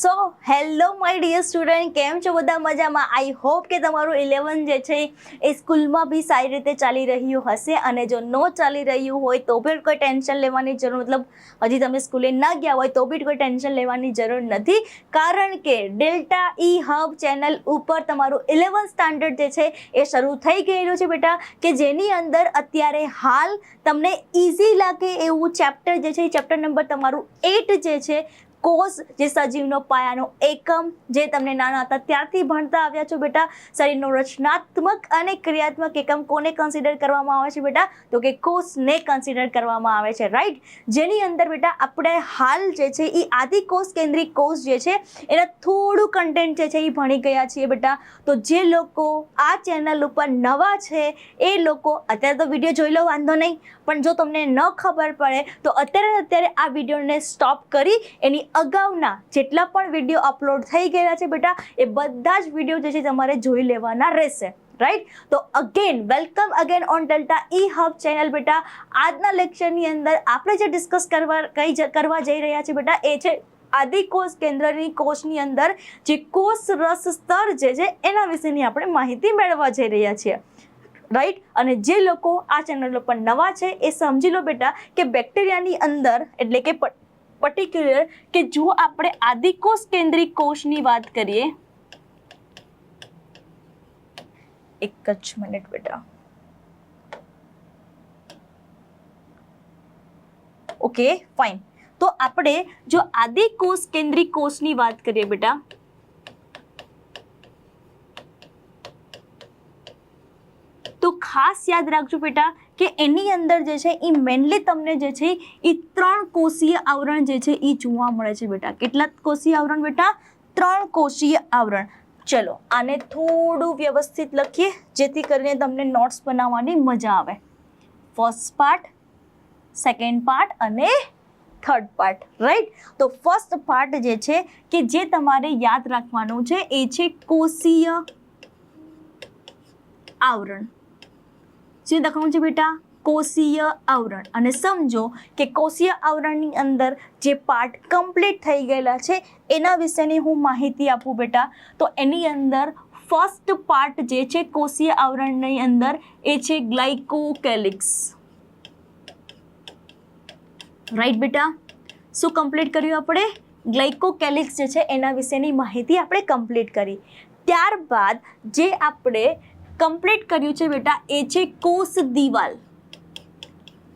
So hello my dear student કેમ છો બધા? મજામાં? આઈ હોપ કે તમારું ઇલેવન જે છે, એ સ્કૂલમાં બી સારી રીતે ચાલી રહ્યું હશે અને જો ન ચાલી રહ્યું હોય, તો બી કોઈ ટેન્શન લેવાની જરૂર, મતલબ હજી તમે સ્કૂલે ન ગયા હોય, તો બી કોઈ ટેન્શન લેવાની જરૂર નથી. કારણ કે ડેલ્ટા ઈ હબ ચેનલ ઉપર તમારું ઇલેવન સ્ટાન્ડર્ડ જે છે, એ શરૂ થઈ ગયેલું છે બેટા, કે જેની અંદર અત્યારે હાલ તમને ઇઝી લાગે એવું ચેપ્ટર જે છે, એ ચેપ્ટર નંબર તમારું એટ જે છે કોષ જે સજીવનો પાયાનો એકમ જે તમને નાના હતા ત્યારથી ભણતા આવ્યા છો બેટા. શરીરનો રચનાત્મક અને ક્રિયાત્મક એકમ કોને કન્સિડર કરવામાં આવે છે બેટા? તો કે કોષને કન્સિડર કરવામાં આવે છે રાઈટ જેની અંદર બેટા આપણે હાલ જે છે એ આદિકોષ કેન્દ્રિત કોષ જે છે, એના થોડું કન્ટેન્ટ જે છે એ ભણી ગયા છીએ બેટા. તો જે લોકો આ ચેનલ ઉપર નવા છે, એ લોકો અત્યારે તો વીડિયો જોઈ લો, વાંધો નહીં. પણ જો તમને ન ખબર પડે, તો અત્યારે અત્યારે આ વિડીયોને સ્ટોપ કરી એની અગાઉના જેટલા પણ વીડિયો અપલોડ થઈ ગયેલા છે બેટા, એ બધા જ વીડિયો જે છે તમારે જોઈ લેવાના રહેશે રાઈટ તો again welcome again on Delta E hub channel બેટા. આજના લેક્ચરની અંદર આપણે જે ડિસ્કસ કરવા, કઈ કરવા જઈ રહ્યા છીએ બેટા, એ છે આદિકોષ કેન્દ્રની કોષની અંદર જે કોષ રસ સ્તર જે છે, એના વિશેની આપણે માહિતી મેળવવા જઈ રહ્યા છીએ. રાઈટ અને જે લોકો આ ચેનલ પર નવા છે, એ સમજી લો બેટા કે બેક્ટેરિયાની અંદર એટલે કે પર્ટિક્યુલર કે જો આપણે આદિકોષ કેન્દ્રિત કોષની વાત કરીએ. એક જ મિનિટ બેટા. ઓકે ફાઇન તો આપણે જો આદિકોષ કેન્દ્રિત કોષની વાત કરીએ બેટા તો ખાસ યાદ રાખજો બેટા કે એની અંદર જે છે એ મેનલી તમને જે છે એ ત્રણ કોષીય આવરણ જે છે એ જોવા મળે છે બેટા. કેટલા કોષીય આવરણ બેટા? ત્રણ કોષીય આવરણ. ચલો, આને થોડું વ્યવસ્થિત લખીએ, જેથી કરીને તમને નોટ્સ બનાવવાની મજા આવે. ફર્સ્ટ પાર્ટ સેકન્ડ પાર્ટ અને થર્ડ પાર્ટ રાઈટ તો ફર્સ્ટ પાર્ટ જે છે કે જે તમારે યાદ રાખવાનું છે, એ છે કોષીય આવરણ. શું લખવાનું છે બેટા? કોષીય આવરણ. અને સમજો કે કોષીય આવરણની અંદર જે પાર્ટ કમ્પ્લીટ થઈ ગયેલા છે, એના વિશેની હું માહિતી આપું બેટા. તો એની અંદર ફર્સ્ટ પાર્ટ જે છે કોષીય આવરણની અંદર, એ છે ગ્લાયકોકેલિક્સ રાઈટ બેટા? શું કમ્પ્લીટ કર્યું આપણે? ગ્લાયકોકેલિક્સ જે છે, એના વિશેની માહિતી આપણે કમ્પ્લીટ કરી. ત્યારબાદ જે આપણે કમ્પ્લીટ કર્યું છે બેટા? એ છે કોષ દિવાલ.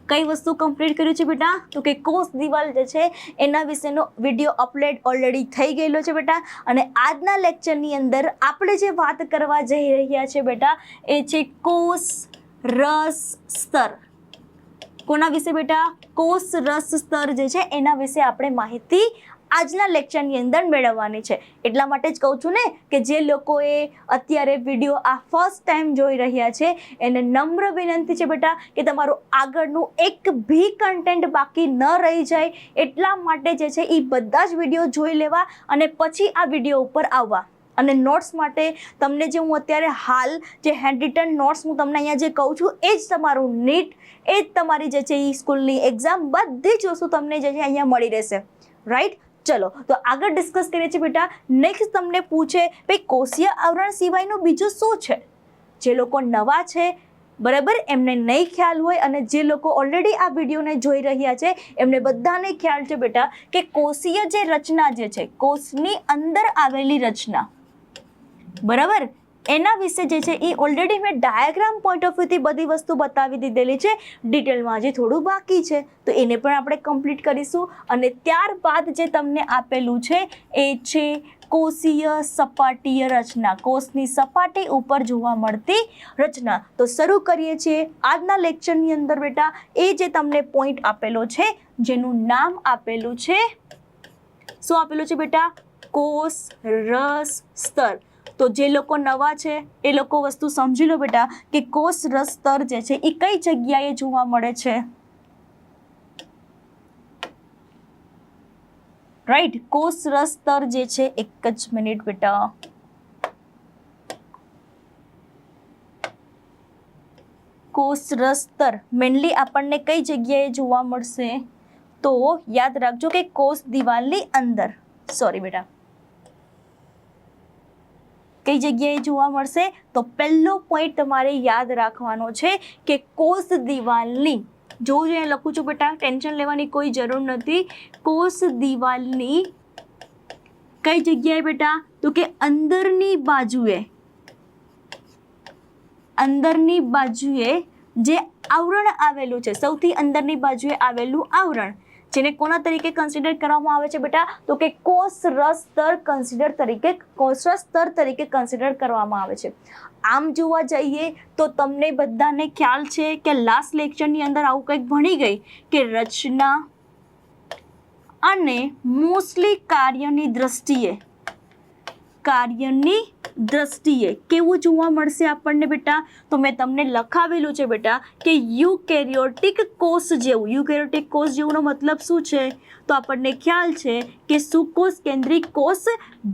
કઈ વસ્તુ કમ્પ્લીટ કર્યું છે બેટા? તો કે કોષ દિવાલ જે છે, એના વિશેનો વીડિયો અપલોડ ઓલરેડી થઈ ગયેલો છે બેટા. અને આજના લેક્ચરની અંદર આપણે જે વાત કરવા જઈ રહ્યા છે બેટા, એ છે કોષ રસ સ્તર. કોના વિશે બેટા? કોષ રસ સ્તર જે છે, એના વિશે આપણે માહિતી આજના લેક્ચરની અંદર મેળવવાની છે. એટલા માટે જ કહું છું ને કે જે લોકોએ અત્યારે વીડિયો આ ફર્સ્ટ ટાઈમ જોઈ રહ્યા છે, એને નમ્ર વિનંતી છે બેટા કે તમારું આગળનું એક ભી કન્ટેન્ટ બાકી ન રહી જાય. એટલા માટે જે છે એ બધા જ વીડિયો જોઈ લેવા અને પછી આ વીડિયો ઉપર આવવા. અને નોટ્સ માટે તમને જે હું અત્યારે હાલ જે હેન્ડ રિટર્ન નોટ્સ હું તમને અહીંયા જે કહું છું, એ જ તમારું નીટ એ જ તમારી જે છે એ સ્કૂલની એક્ઝામ બધી જ વસ્તુ તમને જે છે અહીંયા મળી રહેશે. રાઈટ ચલો, તો આગળ ડિસ્કસ કરીએ છીએ બેટા. નેક્સ્ટ તમને પૂછે, ભાઈ કોષીય આવરણ સિવાયનું બીજું શું છે? જે લોકો નવા છે, બરાબર? એમને નહીં ખ્યાલ હોય અને જે લોકો ઓલરેડી આ વિડીયોને જોઈ રહ્યા છે, એમને બધાને ખ્યાલ છે બેટા કે કોષીય જે રચના જે છે કોષની અંદર આવેલી રચના. બરાબર? એના વિશે જે છે એ ઓલરેડી મેં ડાયાગ્રામ પોઈન્ટ ઓફ વ્યૂથી બધી વસ્તુ બતાવી દીધેલી છે. ડિટેલમાં હજી થોડું બાકી છે. તો એને પણ આપણે કમ્પ્લીટ કરીશું. અને ત્યારબાદ જે તમને આપેલું છે, એ છે કોષીય સપાટીય રચના. કોષની સપાટી ઉપર જોવા મળતી રચના. તો શરૂ કરીએ છીએ આજના લેક્ચરની અંદર બેટા. એ જે તમને પોઈન્ટ આપેલો છે, જેનું નામ આપેલું છે, શું આપેલું છે બેટા? કોષ રસ સ્તર. તો જે લોકો નવા છે, એ લોકો વસ્તુ સમજી લો બેટા કે કોષ રસ સ્તર જે છે એ કઈ જગ્યાએ જોવા મળે છે? રાઈટ કોષ રસ સ્તર જે છે, એક જ મિનિટ બેટા. કોષ રસ સ્તર મેનલી આપણને કઈ જગ્યાએ જોવા મળશે? તો યાદ રાખજો કે કોષ દિવાલની અંદર. સોરી બેટા. કઈ જગ્યાએ જોવા મળશે? તો પહેલો પોઈન્ટ તમારે યાદ રાખવાનો છે કે કોષ દિવાલની, જો જોઈએ લખું છું બેટા ટેન્શન લેવાની કોઈ જરૂર નથી. કોષ દિવાલની કઈ જગ્યાએ બેટા? તો કે અંદરની બાજુએ અંદરની બાજુએ જે આવરણ આવેલું છે, સૌથી અંદરની બાજુએ આવેલું આવરણ. જેને કોના તરીકે કન્સિડર કરવામાં આવે છે બેટા? તો કે કોષ રસ સ્તર કન્સિડર તરીકે કોષ રસ સ્તર તરીકે કન્સિડર કરવામાં આવે છે. આમ જોવા જઈએ તો તમને બધાને ખ્યાલ છે કે લાસ્ટ લેક્ચરની અંદર આવું કંઈક ભણી ગઈ કે રચના અને મોસ્ટલી કાર્યની દ્રષ્ટિએ કાર્યની દ્રષ્ટિએ કેવું જોવા મળશે આપણને બેટા? તો મેં તમને લખાવેલું છે બેટા કે યુકેરિયોટિક કોષ જેવું. યુકેરિયોટિક કોષ જેવુંનો મતલબ શું છે? તો આપણને ખ્યાલ છે કે સુકોષ કેન્દ્રિક કોષ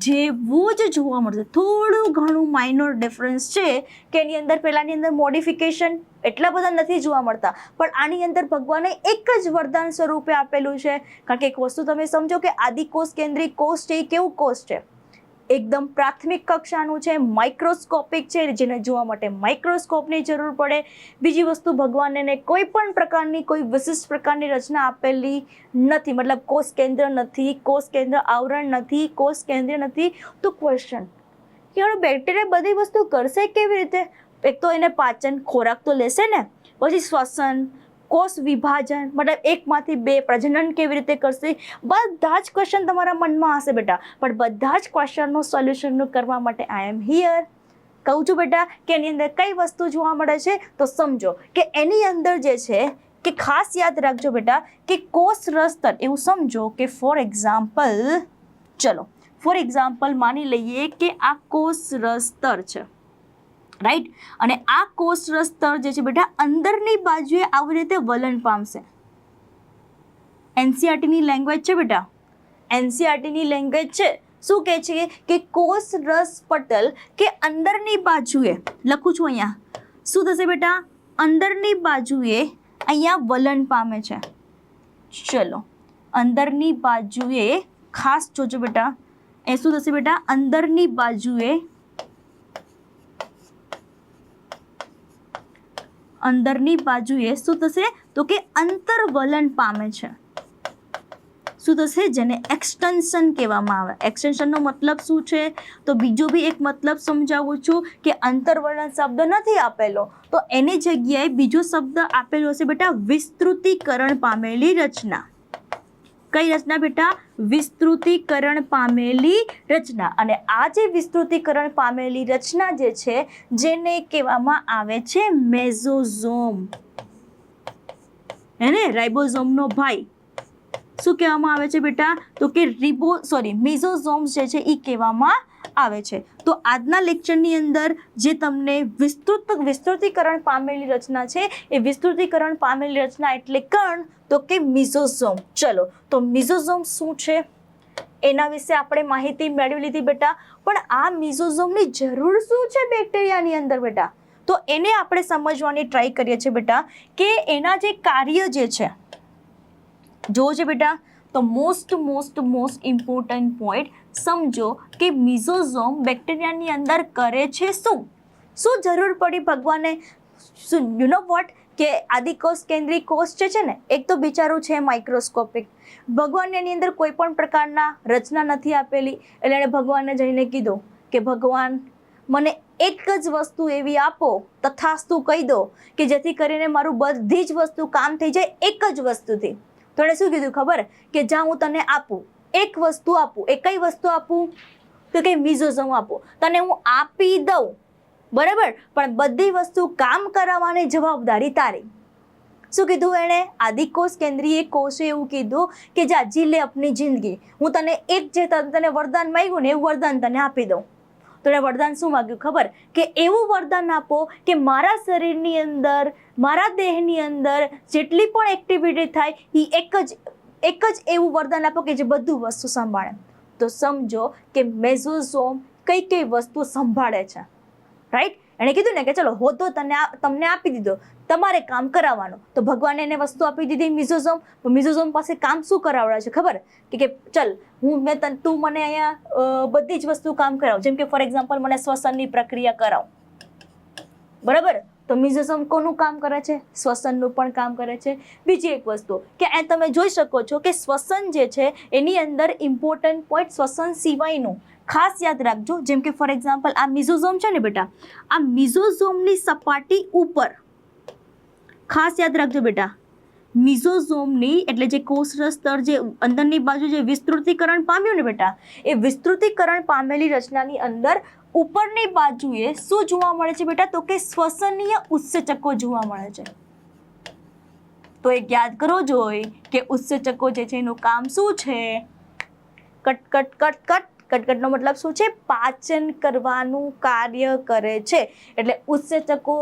જેવું જ જોવા મળશે. થોડું ઘણું માઇનોર ડિફરન્સ છે કે એની અંદર પહેલાંની અંદર મોડિફિકેશન એટલા બધા નથી જોવા મળતા. પણ આની અંદર ભગવાને એક જ વરદાન સ્વરૂપે આપેલું છે. કારણ કે એક વસ્તુ તમે સમજો કે આદિકોષ કેન્દ્રિક કોષ છે એ કેવું કોષ છે? એકદમ પ્રાથમિક કક્ષાનું છે માઇક્રોસ્કોપિક છે, જેને જોવા માટે માઇક્રોસ્કોપની જરૂર પડે. બીજી વસ્તુ ભગવાનને કોઈ પણ પ્રકારની, કોઈ વિશિષ્ટ પ્રકારની રચના આપેલી નથી. મતલબ કોષ કેન્દ્ર નથી, કોષ કેન્દ્ર આવરણ નથી, કોષ કેન્દ્ર નથી. તો ક્વેશ્ચન કે હવે બેક્ટેરિયા બધી વસ્તુ કરશે કેવી રીતે? એક તો એને પાચન ખોરાક તો લેશે ને, પછી શ્વસન કોષ વિભાજન, મતલબ એકમાંથી બે પ્રજનન કેવી રીતે કરશે? બધા જ ક્વેશ્ચન તમારા મનમાં હશે બેટા. પણ બધા જ ક્વેશ્ચનનું સોલ્યુશનનું કરવા માટે આઈ એમ હિયર કહું છું બેટા કે એની અંદર કઈ વસ્તુ જોવા મળે છે? તો સમજો કે એની અંદર જે છે, કે ખાસ યાદ રાખજો બેટા કે કોષ રસ્તર એવું સમજો કે ફોર એક્ઝામ્પલ ચલો ફોર એક્ઝામ્પલ માની લઈએ કે આ કોષ રસ્તર છે. રાઈટ અને આ કોષરસ સ્તર જે છે બેટા, અંદરની બાજુએ આવી રીતે વલણ પામશે. એનસીઆરટીની લેંગ્વેજ છે બેટા. એનસીઆરટીની લેંગ્વેજ છે. શું કહે છે કે કોષ રસ પટલ કે અંદરની બાજુએ, લખું છું અહીંયા. શું થશે બેટા? અંદરની બાજુએ અહીંયા વલણ પામે છે. ચલો. અંદરની બાજુએ, ખાસ જોજો બેટા. એ શું થશે બેટા? અંદરની બાજુએ અંદરની બાજુએ શું થશે? તો કે અંતરવલન પામે છે. શું થશે? જેને એક્સટેન્શન કહેવામાં આવે. એક્સટેન્શનનો મતલબ શું છે? તો બીજો બી એક મતલબ સમજાવું છું કે અંતરવલન શબ્દ નથી આપેલો. તો એની જગ્યાએ બીજો શબ્દ આપેલો હશે બેટા, વિસ્તૃતીકરણ પામેલી રચના. કઈ રચના બેટા? વિસ્તૃતીકરણ પામેલી રચના. અને આ જે વિસ્તૃતીકરણ પામેલી રચના જે છે, જેને કહેવામાં આવે છે મેઝોઝોમ હે ને રાઇબોઝોમનો ભાઈ. શું કહેવામાં આવે છે બેટા? તો કે રિબો, સોરી મિઝોઝોમ્સ જે છે એ કહેવામાં આવે છે. તો આજના લેક્ચરની અંદર જે તમને વિસ્તૃત વિસ્તૃતીકરણ પામેલી રચના છે, એ વિસ્તૃતીકરણ પામેલી રચના એટલે કણ, તો કે મિઝોઝોમ. ચલો, તો મિઝોઝોમ શું છે? એના વિશે આપણે માહિતી મેળવી લીધી બેટા. પણ આ મિઝોઝોમની જરૂર શું છે બેક્ટેરિયાની અંદર બેટા? તો એને આપણે સમજવાની ટ્રાય કરીએ છીએ બેટા, કે એના જે કાર્ય જે છે. જો છે બેટા તો most most most important point સમજો કે મિઝોઝોમ બેક્ટેરિયાની અંદર કરે છે શું? શું જરૂર પડી ભગવાને? યુ નો વોટ કે આદિકોષ કેન્દ્રીય કોષ જે છે ને, એક તો બિચારું છે માઇક્રોસ્કોપિક ભગવાન એની અંદર કોઈ પણ પ્રકારના રચના નથી આપેલી. એટલે એણે ભગવાનને જઈને કીધું કે, ભગવાન, મને એક જ વસ્તુ એવી આપો, તથાસ્તુ કહી દો કે જેથી કરીને મારું બધી જ વસ્તુ કામ થઈ જાય એક જ વસ્તુથી. તો શું કીધું ખબર? કે જ્યાં હું તને આપું, એક વસ્તુ આપું. એ કઈ વસ્તુ આપું? તો કઈ મિઝોઝમ આપું? તને હું આપી દઉં. બરાબર? પણ બધી વસ્તુ કામ કરાવવાની જવાબદારી તારી. શું કીધું એણે? આદિકોષ કેન્દ્રીય કોષે એવું કીધું કે જા જીલે અપની જિંદગી. હું તને એક જે તને વરદાન માંગ્યું ને એવું વરદાન તને આપી દઉં. તો એણે વરદાન શું માગ્યું ખબર? કે એવું વરદાન આપો કે મારા શરીરની અંદર, મારા દેહની અંદર જેટલી પણ એક્ટિવિટી થાય એ એક જ એક જ એવું વરદાન આપો કે જે બધું વસ્તુ સંભાળે. તો સમજો કે મેઝોઝોમ કઈ કઈ વસ્તુ સંભાળે છે. રાઈટ એણે કીધું ને કે ચલો હોદ્દો તને તમને આપી દીધો, તમારે કામ કરાવવાનું. તો ભગવાને એને વસ્તુ આપી દીધી, મિઝોઝોમ. મિઝોઝોમ પાસે કામ શું કરાવડાવે છે ખબર? કે કે, ચલ, હું મેં તન તું મને અહીંયા બધી જ વસ્તુ કામ કરાવ. જેમ કે ફોર એક્ઝામ્પલ મને શ્વસનની પ્રક્રિયા કરાવ. બરાબર? તો મિઝોઝોમ કોનું કામ કરે છે? શ્વસનનું પણ કામ કરે છે. બીજી એક વસ્તુ, કે એ તમે જોઈ શકો છો કે શ્વસન જે છે, એની અંદર ઇમ્પોર્ટન્ટ પોઈન્ટ શ્વસન સિવાયનું. ખાસ યાદ રાખજો, જેમ કે ફોર એક્ઝામ્પલ આ મિઝોઝોમ છે ને બેટા, આ મિઝોઝોમની સપાટી ઉપર, ખાસ યાદ રાખજો બેટા, મિઝોઝોમની એટલે જે કોષરસ સ્તર જે અંદરની બાજુ જે વિસ્તૃતિકરણ પામ્યું ને બેટા, એ વિસ્તૃતીકરણ પામેલી રચનાની અંદર ઉપરની બાજુએ શું જોવા મળે છે બેટા? તો કે શ્વસનીય ઉત્સેચકો જોવા મળે છે. તો એક યાદ કરો જોઈ કે ઉત્સેચકો જે છે એનું કામ શું છે? કટ કટ કટ કટ કટકટનો મતલબ શું છે? પાચન કરવાનું કાર્ય કરે છે. એટલે ઉત્સેચકો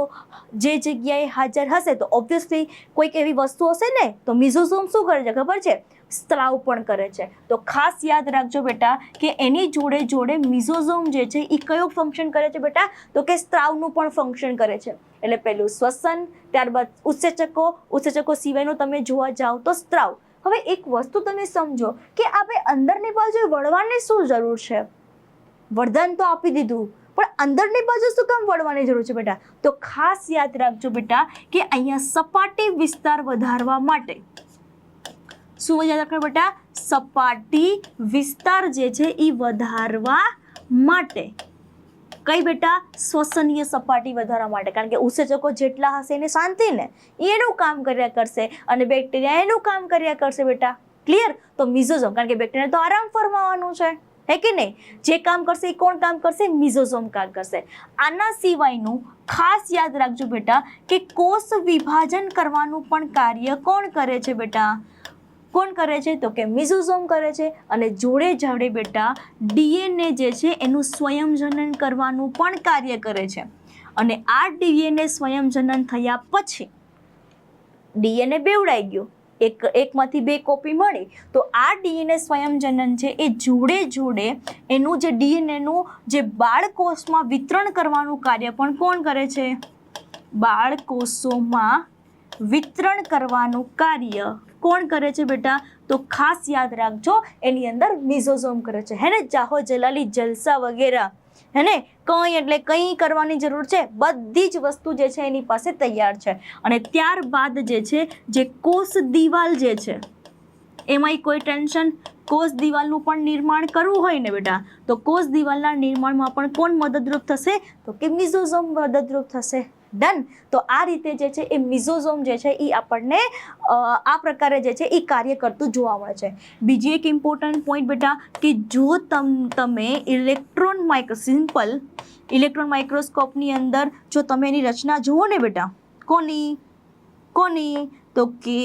જે જગ્યાએ હાજર હશે તો ઓબ્વિયસલી કોઈક એવી વસ્તુ હશે ને, તો મિઝોઝોમ શું કરે છે? ખબર છે? સ્ત્રાવ પણ કરે છે. તો ખાસ યાદ રાખજો બેટા કે એની જોડે જોડે મિઝોઝોમ જે છે એ કયો ફંક્શન કરે છે બેટા? તો કે સ્ત્રાવનું પણ ફંક્શન કરે છે. એટલે પહેલું શ્વસન, ત્યારબાદ ઉત્સેચકો. ઉત્સેચકો સિવાયનું તમે જોવા જાઓ તો સ્ત્રાવ. હવે એક વસ્તુ તમે સમજો કે આપણે અંદરની બાજુ વળવાની શું જરૂર છે? વરદાન તો આપી દીધું, પણ અંદરની બાજુ શું કામ વળવાની જરૂર છે બેટા? તો ખાસ યાદ રાખજો બેટા કે અહીંયા સપાટી વિસ્તાર વધારવા માટે શું યાદ રાખજો બેટા? સપાટી વિસ્તાર જે છે એ વધારવા માટે. કઈ બેટા? શ્વસનીય સપાટી વધારવા માટે. કારણ કે ઉત્સેચકો જેટલા હશે એને શાંતિ ને એ એનું કામ કર્યા કરશે અને બેક્ટેરિયા એનું કામ કર્યા કરશે બેટા. ક્લિયર તો મિઝોઝોમ. કારણ કે બેક્ટેરિયા તો આરામ ફરમાવાનું છે. હે કે નહીં? જે કામ કરશે એ કોણ કામ કરશે? મિઝોઝોમ કામ કરશે. આના સિવાયનું ખાસ યાદ રાખજો બેટા કે કોષ વિભાજન કરવાનું પણ કાર્ય કોણ કરે છે બેટા? કોણ કરે છે? તો કે મિઝોઝોમ કરે છે. અને જોડે જાડે બેટા ડીએનએ જે છે, એનું સ્વયંજનન કરવાનું પણ કાર્ય કરે છે. અને આ ડીએનએ સ્વયંજનન થયા પછી ડીએનએ બેવડાઈ ગયું. એક, એકમાંથી બે કોપી મળી. તો આ ડીએનએ સ્વયંજનન છે, એ જોડે જોડે એનું જે ડીએનએનું જે બાળકોષમાં વિતરણ કરવાનું કાર્ય પણ કોણ કરે છે? બાળકોષોમાં વિતરણ કરવાનું કાર્ય કોણ કરે છે બેટા? તો ખાસ યાદ રાખજો, એની અંદર મિઝોઝોમ કરે છે. હેને? જાહો જલાલી, જલસા વગેરે. હેને? કંઈ એટલે કંઈ કરવાની જરૂર છે? બધી જ વસ્તુ જે છે એની પાસે તૈયાર છે. અને ત્યારબાદ જે છે, જે કોષ દિવાલ જે છે, એમાંય કોઈ ટેન્શન? કોષ દિવાલનું પણ નિર્માણ કરવું હોય ને બેટા? તો કોષ દિવાલના નિર્માણમાં પણ કોણ મદદરૂપ થશે? તો કે મિઝોઝોમ મદદરૂપ થશે. ડન તો આ રીતે જે છે એ મિઝોઝોમ જે છે એ આપણને આ પ્રકારે જે છે એ કાર્ય કરતું જોવા મળે છે. બીજી એક ઇમ્પોર્ટન્ટ પોઈન્ટ બેટા કે જો તમ, તમે ઇલેક્ટ્રોન માઇક્રો સિમ્પલ ઇલેક્ટ્રોન માઇક્રોસ્કોપની અંદર જો તમે એની રચના જુઓ ને બેટા, કોની? કોની? તો કે,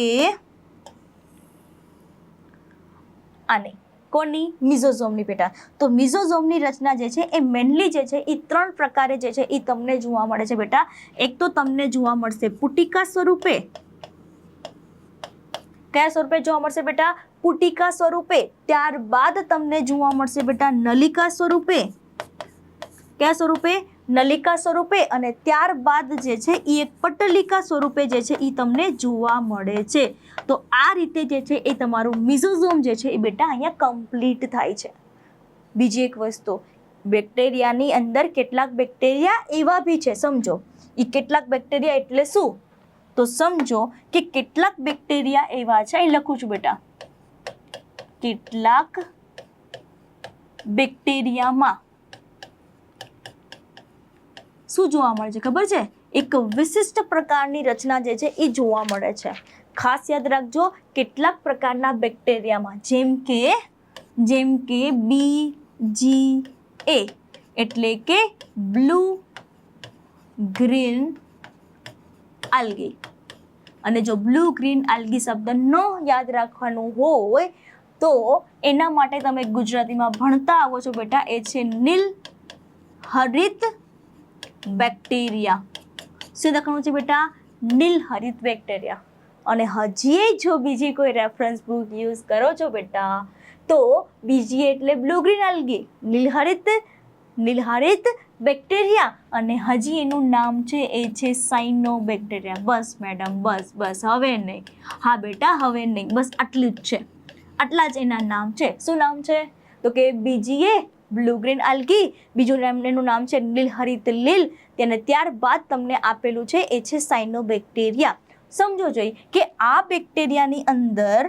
આની કોની? મિઝોઝોમની બેટા. તો મિઝોઝોમની રચના જે છે એ મેનલી જે છે એ ત્રણ પ્રકારે જે છે એ તમને જોવા મળે છે બેટા. એક તો તમને જોવા મળશે પુટિકા સ્વરૂપે. કયા સ્વરૂપે જોવા મળશે બેટા? પુટિકા સ્વરૂપે. ત્યારબાદ તમને જોવા મળશે બેટા નલિકા સ્વરૂપે. કયા સ્વરૂપે? નલિકા સ્વરૂપે અને ત્યારબાદ જે છે એ એક પટલિકા સ્વરૂપે જે છે એ તમને જોવા મળે છે. તો આ રીતે જે છે એ તમારું મિઝોઝોમ જે છે એ બેટા અહીંયા કમ્પ્લીટ થાય છે. બીજી એક વસ્તુ, બેક્ટેરિયાની અંદર કેટલાક બેક્ટેરિયા એવા બી છે, સમજો. એ કેટલાક બેક્ટેરિયા એટલે શું? તો સમજો કે કેટલાક બેક્ટેરિયા એવા છે, અહીં લખું છું બેટા. કેટલાક બેક્ટેરિયામાં શું જોવા મળે છે ખબર છે? એક વિશિષ્ટ પ્રકારની રચના જે છે એ જોવા મળે છે. ખાસ યાદ રાખજો, કેટલાક પ્રકારના બેક્ટેરિયામાં, જેમ કે જેમ કે બી જી એ એટલે કે બ્લુ ગ્રીન આલ્ગી. અને જો બ્લુ ગ્રીન આલ્ગી શબ્દ ન યાદ રાખવાનું હોય, તો એના માટે તમે ગુજરાતીમાં ભણતા આવો છો બેટા. એ છે નીલ હરિત બેક્ટેરિયા. શું લખવાનું છે બેટા? નીલહરિત બેક્ટેરિયા. અને હજી જો બીજી કોઈ રેફરન્સ બુક યુઝ કરો છો બેટા, તો બીજી એટલે બ્લુ ગ્રીન આલ્ગી. નીલહરિત નીલહરિત બેક્ટેરિયા. અને હજી એનું નામ છે, એ છે સાઇનો બેક્ટેરિયા બસ મેડમ બસ બસ. હવે નહીં. હા બેટા, હવે નહીં. બસ આટલું જ છે. આટલા જ એના નામ છે. શું નામ છે? તો કે બીજી એ બ્લુ ગ્રીન આલ્ગી. બીજું નામ એનું નામ છે લીલ લીલ. તેને ત્યારબાદ તમને આપેલું છે, એ છે સાઇનો બેક્ટેરિયા સમજો જોઈએ કે આ બેક્ટેરિયાની અંદર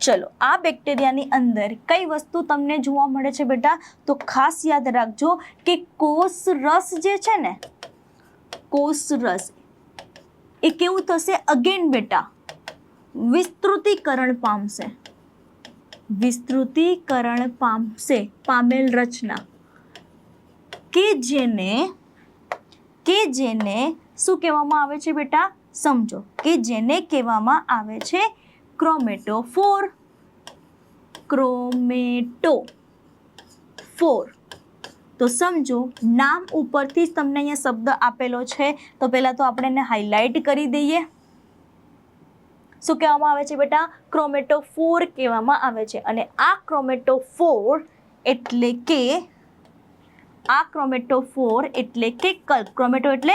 ચલો, આ બેક્ટેરિયાની અંદર કઈ વસ્તુ તમને જોવા મળે છે બેટા? તો ખાસ યાદ રાખજો કે કોષ રસ જે છે ને, કોષ રસ, એ કેવું થશે? અગેન બેટા, વિસ્તૃતીકરણ પામશે. વિસ્તૃતીકરણ પામશે, પામેલ રચના. કે જેને કે જેને શું કહેવામાં આવે છે બેટા? સમજો. કે જેને કહેવામાં આવે છે ક્રોમેટો ફોર ક્રોમેટો ફોર. તો સમજો, નામ ઉપરથી જ તમને અહીંયા શબ્દ આપેલો છે. તો પહેલાં તો આપણે એને હાઇલાઇટ કરી દઈએ. શું કહેવામાં આવે છે બેટા? ક્રોમેટોફોર કહેવામાં આવે છે. અને આ ક્રોમેટોફોર એટલે કે, આ ક્રોમેટોફોર એટલે કે કલ ક્રોમેટો એટલે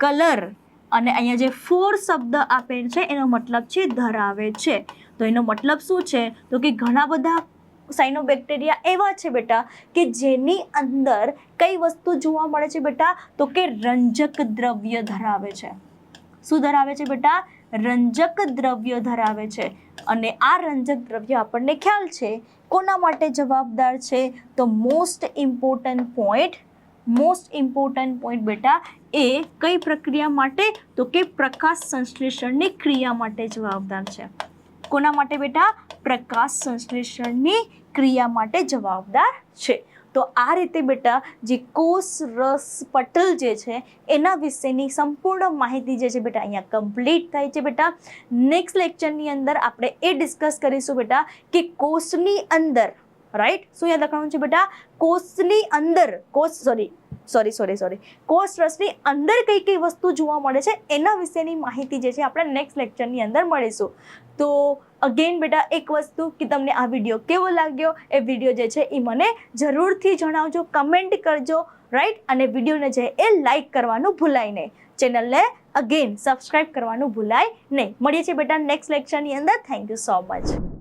કલર. અને અહીંયા જે ફોર શબ્દ આપેલ છે, એનો મતલબ છે ધરાવે છે. તો એનો મતલબ શું છે? તો કે ઘણા બધા સાઇનોબેક્ટેરિયા એવા છે બેટા કે જેની અંદર કઈ વસ્તુ જોવા મળે છે બેટા? તો કે રંજક દ્રવ્ય ધરાવે છે. શું ધરાવે છે બેટા? રંજક દ્રવ્ય ધરાવે છે. અને આ રંજક દ્રવ્ય આપણને ખ્યાલ છે કોના માટે જવાબદાર છે? તો most important point most important point બેટા, એ કઈ પ્રક્રિયા માટે? તો કે પ્રકાશ સંશ્લેષણની ક્રિયા માટે જવાબદાર છે. કોના માટે બેટા? પ્રકાશ સંશ્લેષણની ક્રિયા માટે જવાબદાર છે. તો આ રીતે બેટા જે કોષ રસ પટલ જે છે, એના વિશેની સંપૂર્ણ માહિતી જે છે બેટા અહીંયા કમ્પ્લીટ થાય છે બેટા. નેક્સ્ટ લેક્ચરની અંદર આપણે એ ડિસ્કસ કરીશું બેટા કે કોષની અંદર રાઈટ શું યાદ રાખવાનું છે બેટા? કોષની અંદર, કોષ સોરી સોરી સોરી સોરી કોષ રસની અંદર કઈ કઈ વસ્તુ જોવા મળે છે, એના વિશેની માહિતી જે છે આપણે નેક્સ્ટ લેક્ચરની અંદર મળીશું. તો અગેન બેટા એક વસ્તુ કે તમને આ વીડિયો કેવો લાગ્યો? એ વીડિયો જે છે એ મને જરૂરથી જણાવજો કમેન્ટ કરજો રાઈટ અને વિડીયોને જે એ લાઈક કરવાનું ભૂલાય નહીં. ચેનલને અગેન સબસ્ક્રાઈબ કરવાનું ભૂલાય નહીં. મળીએ છીએ બેટા નેક્સ્ટ લેક્ચરની અંદર. Thank you so much